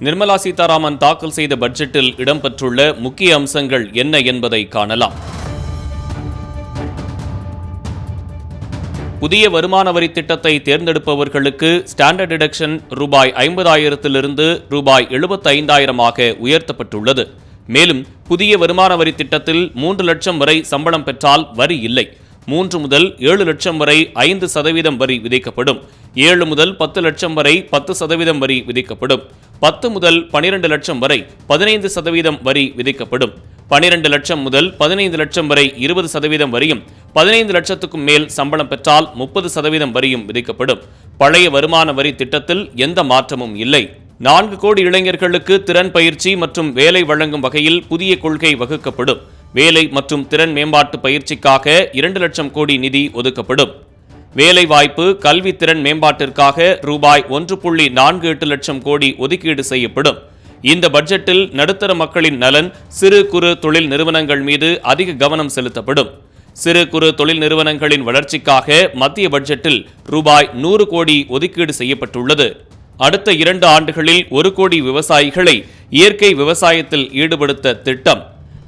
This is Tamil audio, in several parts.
நிர்மலா சீதாராமன் தாக்கல் செய்த பட்ஜெட்டில் இடம்பெற்றுள்ள முக்கிய அம்சங்கள் என்ன என்பதை காணலாம். புதிய வருமான வரி திட்டத்தை தேர்ந்தெடுப்பவர்களுக்கு ஸ்டாண்டர்ட் டிடக்ஷன் ரூபாய் ஐம்பதாயிரத்திலிருந்து ரூபாய் எழுபத்தைந்தாயிரமாக உயர்த்தப்பட்டுள்ளது. மேலும் புதிய வருமான வரி திட்டத்தில் மூன்று லட்சம் வரை சம்பளம் பெற்றால் வரி இல்லை. மூன்று முதல் ஏழு லட்சம் வரை ஐந்து சதவீதம் வரி விதிக்கப்படும். ஏழு முதல் பத்து லட்சம் வரை பத்து சதவீதம் வரி விதிக்கப்படும். பத்து முதல் பனிரெண்டு லட்சம் வரை பதினைந்து சதவீதம் வரி விதிக்கப்படும். பனிரெண்டு லட்சம் முதல் பதினைந்து லட்சம் வரை இருபது சதவீதம் வரியும் பதினைந்து லட்சத்துக்கும் மேல் சம்பளம் பெற்றால் முப்பது சதவீதம் வரியும் விதிக்கப்படும். பழைய வருமான வரி திட்டத்தில் எந்த மாற்றமும் இல்லை. நான்கு கோடி இளைஞர்களுக்கு திறன் பயிற்சி மற்றும் வேலை வழங்கும் வகையில் புதிய கொள்கை வகுக்கப்படும். வேலை மற்றும் திறன் மேம்பாட்டு பயிற்சிக்காக இரண்டு லட்சம் கோடி நிதி ஒதுக்கப்படும். வேலை வாய்ப்பு கல்வி திறன் மேம்பாட்டிற்காக ரூபாய் ஒன்று புள்ளி நான்கு எட்டு லட்சம் கோடி ஒதுக்கீடு செய்யப்படும். இந்த பட்ஜெட்டில் நடுத்தர மக்களின் நலன் சிறு குறு தொழில் நிறுவனங்கள் மீது அதிக கவனம் செலுத்தப்படும். சிறு குறு தொழில் நிறுவனங்களின் வளர்ச்சிக்காக மத்திய பட்ஜெட்டில் ரூபாய் நூறு கோடி ஒதுக்கீடு செய்யப்பட்டுள்ளது. அடுத்த இரண்டு ஆண்டுகளில் ஒரு கோடி விவசாயிகளை இயற்கை விவசாயத்தில் ஈடுபடுத்த திட்டம்.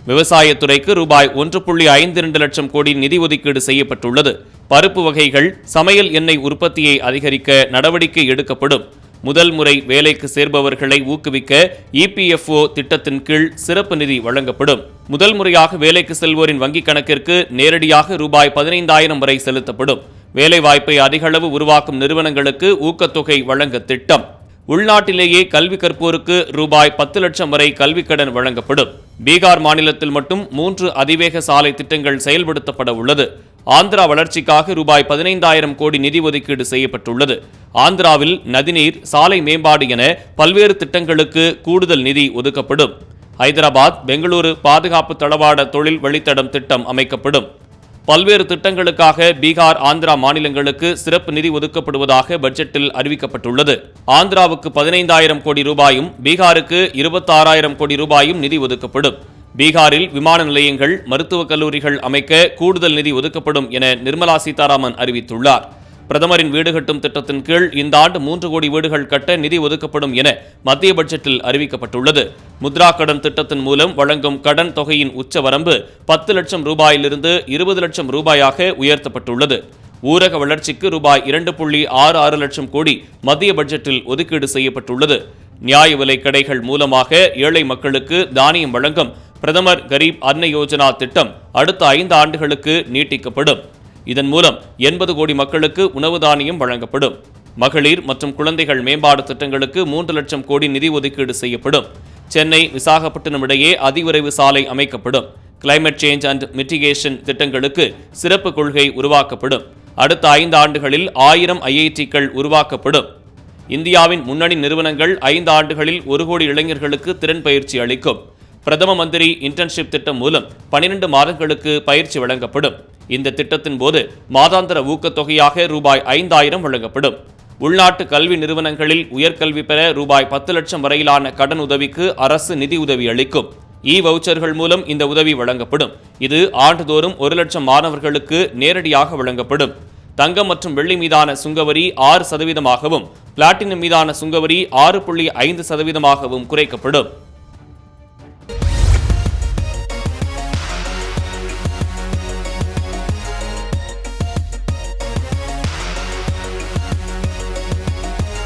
விவசாயத்துறைக்கு ரூபாய் ஒன்று புள்ளி ஐந்து இரண்டு லட்சம் கோடி நிதி ஒதுக்கீடு செய்யப்பட்டுள்ளது. பருப்பு வகைகள் சமையல் எண்ணெய் உற்பத்தியை அதிகரிக்க நடவடிக்கை எடுக்கப்படும். முதல் முறை வேலைக்கு சேர்பவர்களை ஊக்குவிக்க இபிஎஃப்ஓ திட்டத்தின் கீழ் சிறப்பு நிதி வழங்கப்படும். முதல் முறையாக வேலைக்கு செல்வோரின் வங்கிக் கணக்கிற்கு நேரடியாக ரூபாய் பதினைந்தாயிரம் வரை செலுத்தப்படும். வேலைவாய்ப்பை அதிகளவு உருவாக்கும் நிறுவனங்களுக்கு ஊக்கத்தொகை வழங்க திட்டம். உள்நாட்டிலேயே கல்வி கற்போருக்கு ரூபாய் பத்து லட்சம் வரை கல்விக்கடன் வழங்கப்படும். பீகார் மாநிலத்தில் மட்டும் மூன்று அதிவேக சாலை திட்டங்கள் செயல்படுத்தப்பட உள்ளது. ஆந்திரா வளர்ச்சிக்காக ரூபாய் பதினைந்தாயிரம் கோடி நிதி ஒதுக்கீடு செய்யப்பட்டுள்ளது. ஆந்திராவில் நதிநீர் சாலை மேம்பாடு என பல்வேறு திட்டங்களுக்கு கூடுதல் நிதி ஒதுக்கப்படும். ஹைதராபாத் பெங்களூரு பாதுகாப்பு தளவாட தொழில் வழித்தடம் திட்டம் அமைக்கப்படும். பல்வேறு திட்டங்களுக்காக பீகார் ஆந்திரா மாநிலங்களுக்கு சிறப்பு நிதி ஒதுக்கப்படுவதாக பட்ஜெட்டில் அறிவிக்கப்பட்டுள்ளது. ஆந்திராவுக்கு பதினைந்தாயிரம் கோடி ரூபாயும் பீகாருக்கு இருபத்தாறாயிரம் கோடி ரூபாயும் நிதி ஒதுக்கப்படும். பீகாரில் விமான நிலையங்கள் மருத்துவக் கல்லூரிகள் அமைக்க கூடுதல் நிதி ஒதுக்கப்படும் என நிர்மலா சீதாராமன் அறிவித்துள்ளார். பிரதமரின் வீடு கட்டும் திட்டத்தின் கீழ் இந்த ஆண்டு மூன்று கோடி வீடுகள் கட்ட நிதி ஒதுக்கப்படும் என மத்திய பட்ஜெட்டில் அறிவிக்கப்பட்டுள்ளது. முத்ரா கடன் திட்டத்தின் மூலம் வழங்கும் கடன் தொகையின் உச்சவரம்பு பத்து லட்சம் ரூபாயிலிருந்து இருபது லட்சம் ரூபாயாக உயர்த்தப்பட்டுள்ளது. ஊரக வளர்ச்சிக்கு ரூபாய் இரண்டு புள்ளி ஆறு ஆறு லட்சம் கோடி மத்திய பட்ஜெட்டில் ஒதுக்கீடு செய்யப்பட்டுள்ளது. நியாய விலை கடைகள் மூலமாக ஏழை மக்களுக்கு தானியம் வழங்கும் பிரதமர் கரீப் அன்ன யோஜனா திட்டம் அடுத்த ஐந்து ஆண்டுகளுக்கு நீட்டிக்கப்படும். இதன் மூலம் எண்பது கோடி மக்களுக்கு உணவு தானியம் வழங்கப்படும். மகளிர் மற்றும் குழந்தைகள் மேம்பாடு திட்டங்களுக்கு மூன்று லட்சம் கோடி நிதி ஒதுக்கீடு செய்யப்படும். சென்னை விசாகப்பட்டினம் இடையே அதிவிரைவு சாலை அமைக்கப்படும். கிளைமேட் சேஞ்ச் அண்ட் மிட்டிகேஷன் திட்டங்களுக்கு சிறப்பு கொள்கை உருவாக்கப்படும். அடுத்த ஐந்து ஆண்டுகளில் ஆயிரம் ஐஐடிக்கள் உருவாக்கப்படும். இந்தியாவின் முன்னணி நிறுவனங்கள் ஐந்து ஆண்டுகளில் ஒரு கோடி இளைஞர்களுக்கு திறன் பயிற்சி அளிக்கும். பிரதம மந்திரி இன்டர்ன்ஷிப் திட்டம் மூலம் பனிரெண்டு மாதங்களுக்கு பயிற்சி வழங்கப்படும். இந்த திட்டத்தின் போது மாதாந்திர ஊக்கத்தொகையாக ரூபாய் ஐந்தாயிரம் வழங்கப்படும். உள்நாட்டு கல்வி நிறுவனங்களில் உயர்கல்வி பெற ரூபாய் பத்து லட்சம் வரையிலான கடன் உதவிக்கு அரசு நிதி உதவி அளிக்கும். இ வவுச்சர்கள் மூலம் இந்த உதவி வழங்கப்படும். இது ஆண்டுதோறும் ஒரு லட்சம் மாணவர்களுக்கு நேரடியாக வழங்கப்படும். தங்கம் மற்றும் வெள்ளி மீதான சுங்கவரி ஆறு சதவீதமாகவும் பிளாட்டினம் மீதான சுங்கவரி ஆறு புள்ளி ஐந்து சதவீதமாகவும் குறைக்கப்படும்.